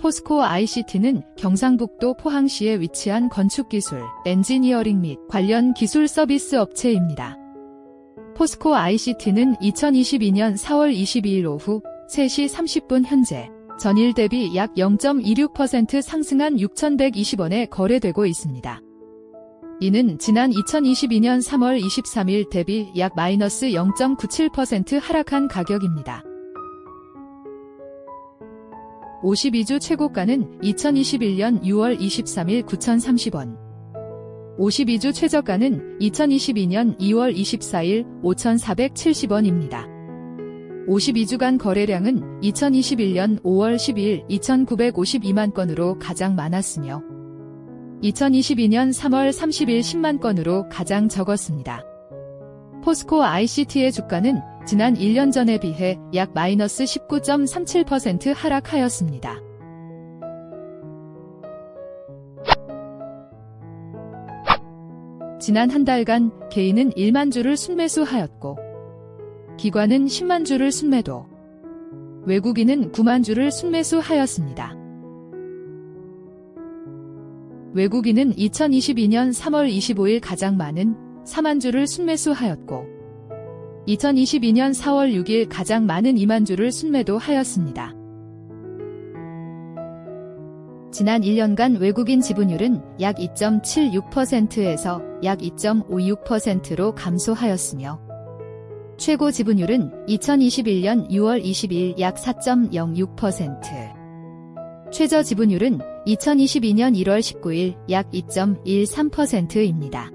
포스코 ICT는 경상북도 포항시에 위치한 건축기술, 엔지니어링 및 관련 기술 서비스 업체입니다. 포스코 ICT는 2022년 4월 22일 오후 3시 30분 현재 전일 대비 약 0.26% 상승한 6,120원에 거래되고 있습니다. 이는 지난 2022년 3월 23일 대비 약 마이너스 0.97% 하락한 가격입니다. 52주 최고가는 2021년 6월 23일 9,030원. 52주 최저가는 2022년 2월 24일 5,470원입니다. 52주간 거래량은 2021년 5월 12일 2,952만 건으로 가장 많았으며 2022년 3월 30일 10만 건으로 가장 적었습니다. 포스코 ICT의 주가는 지난 1년 전에 비해 약 마이너스 19.37% 하락하였습니다. 지난 한 달간 개인은 1만 주를 순매수하였고 기관은 10만 주를 순매도 외국인은 9만 주를 순매수하였습니다. 외국인은 2022년 3월 25일 가장 많은 4만 주를 순매수하였고 2022년 4월 6일 가장 많은 2만 주를 순매도하였습니다. 지난 1년간 외국인 지분율은 약 2.76%에서 약 2.56%로 감소하였으며 최고 지분율은 2021년 6월 22일 약 4.06%, 최저 지분율은 2022년 1월 19일 약 2.13%입니다.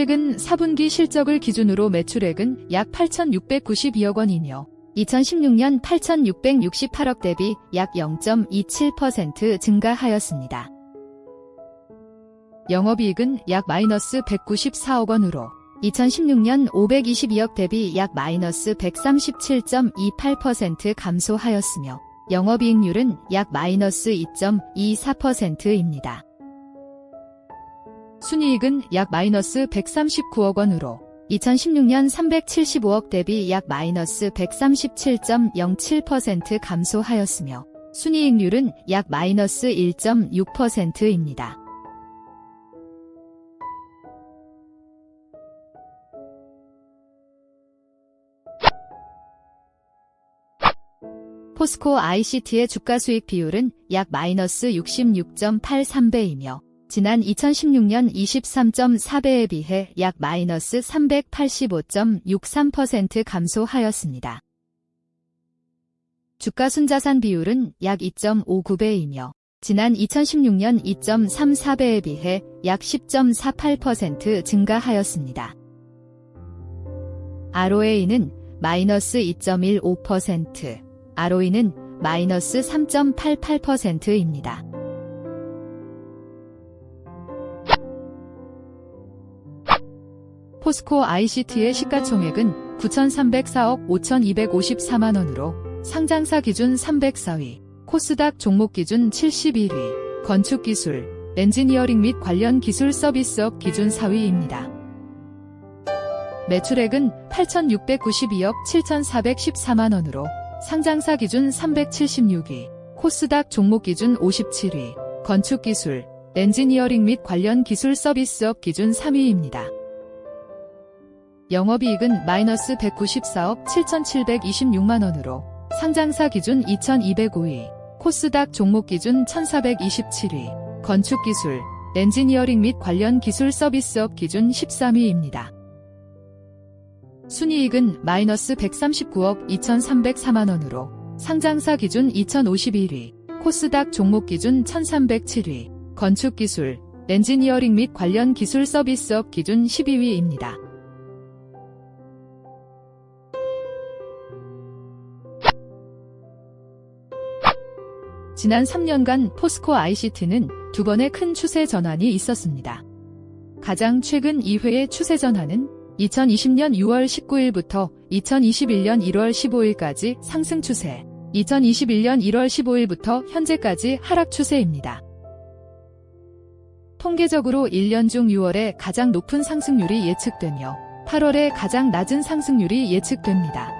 최근 4분기 실적을 기준으로 매출액은 약 8,692억 원이며 2016년 8,668억 대비 약 0.27% 증가하였습니다. 영업이익은 약 마이너스 194억 원으로 2016년 522억 대비 약 마이너스 137.28% 감소하였으며 영업이익률은 약 마이너스 2.24%입니다. 순이익은 약 마이너스 139억 원으로 2016년 375억 대비 약 마이너스 137.07% 감소하였으며 순이익률은 약 마이너스 1.6%입니다. 포스코 ICT의 주가 수익 비율은 약 마이너스 66.83배이며 지난 2016년 23.4배에 비해 약 마이너스 385.63% 감소하였습니다. 주가 순자산 비율은 약 2.59배이며 지난 2016년 2.34배에 비해 약 10.48% 증가하였습니다. ROA는 마이너스 2.15%, ROE는 마이너스 3.88%입니다. 포스코 ICT의 시가총액은 9,304억 5,254만 원으로 상장사 기준 304위, 코스닥 종목 기준 71위, 건축기술, 엔지니어링 및 관련 기술 서비스업 기준 4위입니다. 매출액은 8,692억 7,414만 원으로 상장사 기준 376위, 코스닥 종목 기준 57위, 건축기술, 엔지니어링 및 관련 기술 서비스업 기준 3위입니다. 영업이익은 마이너스 194억 7,726만 원으로 상장사 기준 2,205위, 코스닥 종목 기준 1,427위, 건축기술, 엔지니어링 및 관련 기술 서비스업 기준 13위입니다. 순이익은 마이너스 139억 2,304만 원으로 상장사 기준 2,051위, 코스닥 종목 기준 1,307위, 건축기술, 엔지니어링 및 관련 기술 서비스업 기준 12위입니다. 지난 3년간 포스코 ICT는 두 번의 큰 추세 전환이 있었습니다. 가장 최근 2회의 추세 전환은 2020년 6월 19일부터 2021년 1월 15일까지 상승 추세, 2021년 1월 15일부터 현재까지 하락 추세입니다. 통계적으로 1년 중 6월에 가장 높은 상승률이 예측되며 8월에 가장 낮은 상승률이 예측됩니다.